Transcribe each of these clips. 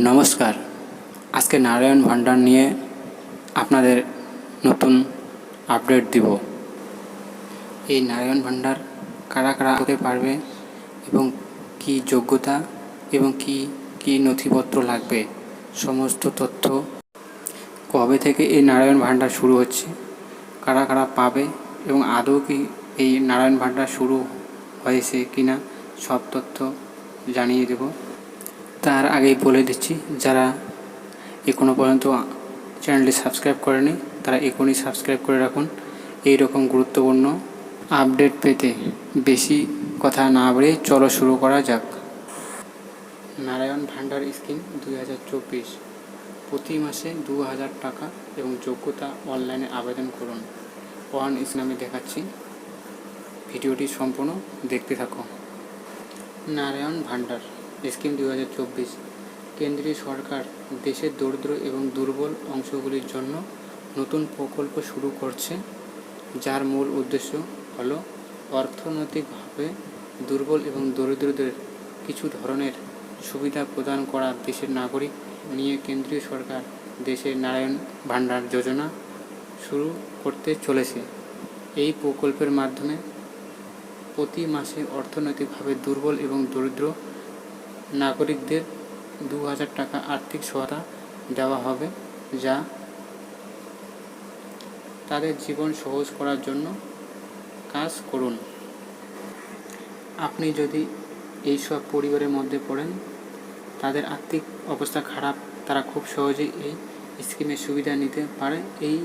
নমস্কার। আজকে নারায়ণ ভান্ডার নিয়ে আপনাদের নতুন আপডেট দিব। এই নারায়ণ ভান্ডার কারা কারা হতে পারবে এবং কি যোগ্যতা এবং কি কি নথিপত্র লাগবে, সমস্ত তথ্য কবে থেকে এই নারায়ণ ভান্ডার শুরু হচ্ছে, কারা কারা পাবে এবং আদৌ কি এই নারায়ণ ভান্ডার শুরু হয়েছে কিনা সব তথ্য জানিয়ে দেব। তার আগেই বলে দিচ্ছি, যারা এখনও পর্যন্ত চ্যানেলটি সাবস্ক্রাইব করেনি, তারা এখনই সাবস্ক্রাইব করে রাখুন। এই রকম গুরুত্বপূর্ণ আপডেট পেতে বেশি কথা না বলে চলো শুরু করা যাক। নারায়ণ ভান্ডার স্কিম দুই হাজার চব্বিশ। প্রতি মাসে দু হাজার টাকা এবং যোগ্যতা অনলাইনে আবেদন করুন। ওয়ান ইস নামে দেখাচ্ছি। ভিডিওটি সম্পূর্ণ দেখতে থাকো। নারায়ণ ভান্ডার। স্কিম দু হাজার চব্বিশ। কেন্দ্রীয় সরকার দেশের দরিদ্র এবং দুর্বল অংশগুলির জন্য নতুন প্রকল্প শুরু করছে, যার মূল উদ্দেশ্য হল অর্থনৈতিকভাবে দুর্বল এবং দরিদ্রদের কিছু ধরনের সুবিধা প্রদান করা দেশের নাগরিক নিয়ে কেন্দ্রীয় সরকার দেশের নারায়ণ ভান্ডার যোজনা শুরু করতে চলেছে। এই প্রকল্পের মাধ্যমে প্রতি মাসে অর্থনৈতিকভাবে দুর্বল এবং দরিদ্র নাগরিকদের দু হাজার টাকা আর্থিক সহায়তা দেওয়া হবে, যা তাদের জীবন সহজ করার জন্য কাজ করুন। আপনি যদি এই সব পরিবারের মধ্যে পড়েন, তাদের আর্থিক অবস্থা খারাপ, তারা খুব সহজেই এই স্কিমের সুবিধা নিতে পারে। এই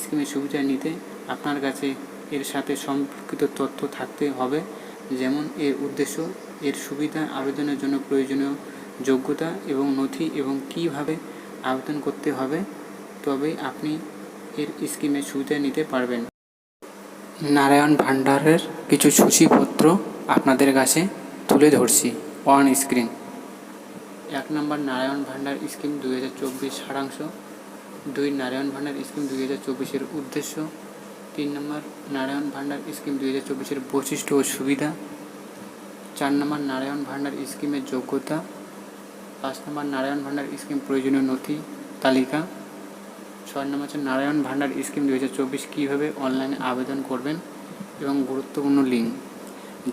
স্কিমের সুবিধা নিতে আপনার কাছে এর সাথে সম্পর্কিত তথ্য থাকতে হবে, যেমন এর উদ্দেশ্য এর সুবিধা আবেদনের জন্য প্রয়োজনীয় যোগ্যতা এবং নথি এবং কীভাবে আবেদন করতে হবে, তবেই আপনি এর স্কিমের সুবিধা নিতে পারবেন। নারায়ণ ভান্ডারের কিছু সূচিপত্র আপনাদের কাছে তুলে ধরছি। On screen. এক নম্বর নারায়ণ ভান্ডার স্কিম দুই হাজার চব্বিশ সারাংশ। দুই নারায়ণ ভান্ডার স্কিম দুই হাজার চব্বিশের উদ্দেশ্য। তিন নম্বর নারায়ণ ভান্ডার স্কিম দুই হাজার চব্বিশের বৈশিষ্ট্য ও সুবিধা। চার নম্বর নারায়ণ ভান্ডার স্কিমের যোগ্যতা, পাঁচ নম্বর নারায়ণ ভান্ডার স্কিম প্রয়োজনীয় নথি তালিকা, ছয় নম্বর হচ্ছে নারায়ণ ভান্ডার স্কিম দুই হাজার চব্বিশ কীভাবে অনলাইনে আবেদন করবেন এবং গুরুত্বপূর্ণ লিঙ্ক,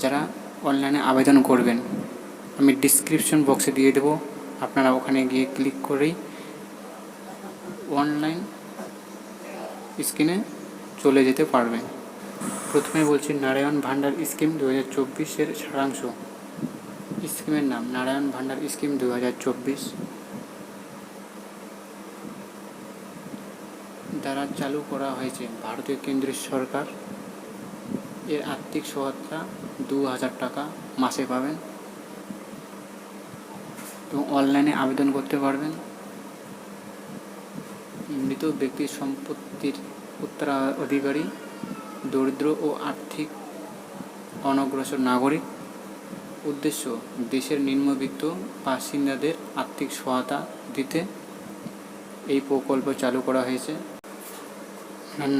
যারা অনলাইনে আবেদন করবেন, আমি ডিসক্রিপশন বক্সে দিয়ে দেবো, আপনারা ওখানে গিয়ে ক্লিক করেই অনলাইন স্ক্রিনে চলে যেতে পারবেন। প্রথমে বলছি নারায়ণ ভান্ডার স্কিম দু হাজার চব্বিশের সারাংশ। স্কিমের নাম নারায়ণ ভান্ডার স্কিম দু হাজার চব্বিশ। দ্বারা চালু করা হয়েছে ভারতীয় কেন্দ্রীয় সরকার। এর আর্থিক সহায়তা দু হাজার টাকা মাসে পাবেন। এবং অনলাইনে আবেদন করতে পারবেন। মৃত ব্যক্তির সম্পত্তির উত্তরাধিকারী দরিদ্র ও আর্থিক অনগ্রসর নাগরিক। উদ্দেশ্য, দেশের নিম্নবিত্ত বাসিন্দাদের আর্থিক সহায়তা দিতে। এই প্রকল্প চালু করা হয়েছে।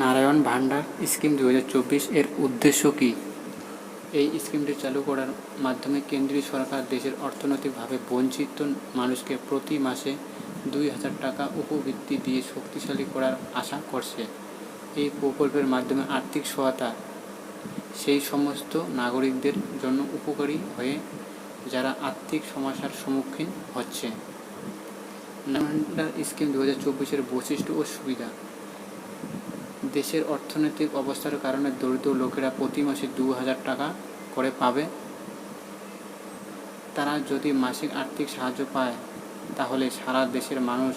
নারায়ণ ভান্ডার স্কিম দু হাজার চব্বিশ এর উদ্দেশ্য কী? এই স্কিমটি চালু করার মাধ্যমে কেন্দ্রীয় সরকার দেশের অর্থনৈতিকভাবে বঞ্চিত মানুষকে প্রতি মাসে দুই হাজার টাকা উপবৃত্তি দিয়ে শক্তিশালী করার আশা করছে। এই প্রকল্পের মাধ্যমে আর্থিক সহায়তা। সেই সমস্ত নাগরিকদের জন্য উপকারী হয়ে যারা আর্থিক সমস্যার সম্মুখীন হচ্ছে। নারায়ণ স্কিম দু হাজার চব্বিশের বৈশিষ্ট্য ও সুবিধা। দেশের অর্থনৈতিক অবস্থার কারণে দরিদ্র লোকেরা প্রতি মাসে দু হাজার টাকা করে পাবে। তারা যদি মাসিক আর্থিক সাহায্য পায়, তাহলে সারা দেশের মানুষ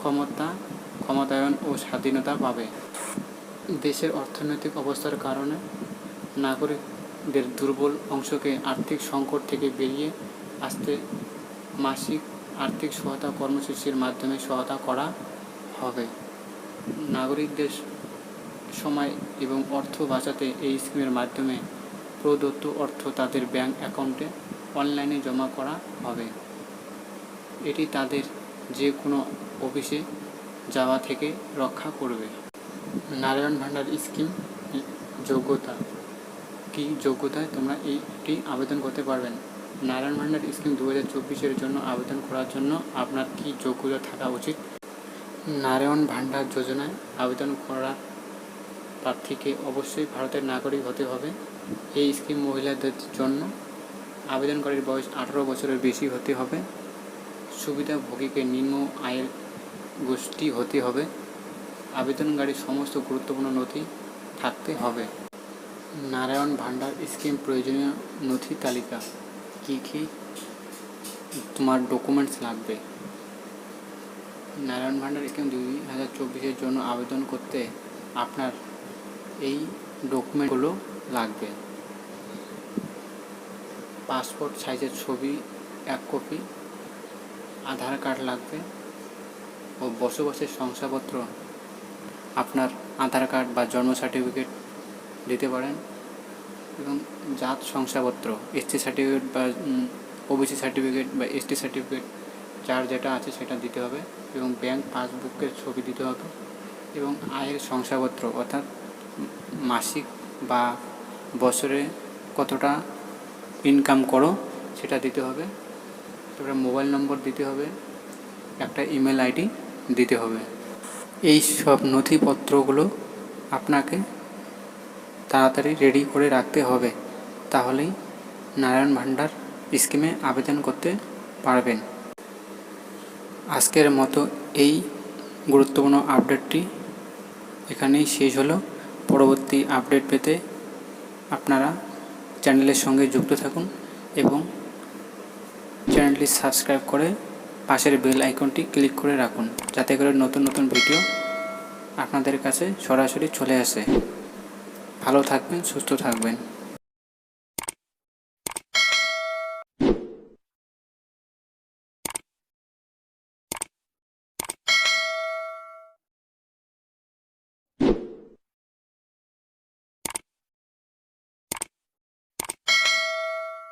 ক্ষমতা ক্ষমতায়ন ও স্বাধীনতা পাবে। দেশের অর্থনৈতিক অবস্থার কারণে নাগরিকদের দুর্বল অংশকে আর্থিক সংকট থেকে বেরিয়ে আসতে মাসিক আর্থিক সহায়তা কর্মসূচির মাধ্যমে সহায়তা করা হবে। নাগরিকদের সময় এবং অর্থ বাঁচাতে এই স্কিমের মাধ্যমে প্রদত্ত অর্থ তাদের ব্যাংক অ্যাকাউন্টে অনলাইনে জমা করা হবে। এটি তাদের যে কোনো অফিসে যাওয়া থেকে রক্ষা করবে। নারায়ণ ভান্ডার স্কিম যোগ্যতা। কি যোগ্যতায় তোমরা এইটি আবেদন করতে পারবেন? নারায়ণ ভান্ডার স্কিম দু হাজার চব্বিশের জন্য আবেদন করার জন্য আপনার কি যোগ্যতা থাকা উচিত? নারায়ণ ভান্ডার যোজনায় আবেদন করার প্রার্থীকে অবশ্যই ভারতের নাগরিক হতে হবে। এই স্কিম মহিলাদের জন্য আবেদনকারীর বয়স আঠারো বছরের বেশি হতে হবে। সুবিধাভোগীকে নিম্ন আয়ের গোষ্ঠী হতে হবে। আবেদনকারীর সমস্ত গুরুত্বপূর্ণ নথি থাকতে হবে। নারায়ণ ভান্ডার স্কিম প্রয়োজনীয় নথি তালিকা। কী কী তোমার ডকুমেন্টস লাগবে? নারায়ণ ভান্ডার স্কিম দুই হাজার চব্বিশের জন্য আবেদন করতে আপনার এই ডকুমেন্টগুলো লাগবে। পাসপোর্ট সাইজের ছবি, এক কপি আধার কার্ড লাগবে। ও বসবাসের শংসাপত্র আপনার আধার কার্ড বা জন্ম সার্টিফিকেট দিতে পারেন এবং জাত শংসাপত্র এসটি সার্টিফিকেট বা ওবিসি সার্টিফিকেট বা এসটি সার্টিফিকেট যার যেটা আছে সেটা দিতে হবে এবং ব্যাংক পাসবুকের ছবি দিতে হবে এবং আয়ের শংসাপত্র অর্থাৎ মাসিক বা বছরে কতটা ইনকাম করো সেটা দিতে হবে। তারপরে মোবাইল নম্বর দিতে হবে, একটা ইমেল আইডি দিতে হবে। এই সব নথিপত্রগুলো আপনাকে তাড়াতাড়ি রেডি করে রাখতে হবে। তাহলেই নারায়ণ ভান্ডার স্কিমে আবেদন করতে পারবেন। আজকের মতো এই গুরুত্বপূর্ণ আপডেটটি এখানেই শেষ হলো। পরবর্তী আপডেট পেতে আপনারা চ্যানেলের সঙ্গে যুক্ত থাকুন এবং চ্যানেলটি সাবস্ক্রাইব করে পাশের বেল আইকনটি ক্লিক করে রাখুন, যাতে করে নতুন নতুন ভিডিও আপনাদের কাছে সরাসরি চলে আসে। ভালো থাকবেন, সুস্থ থাকবেন।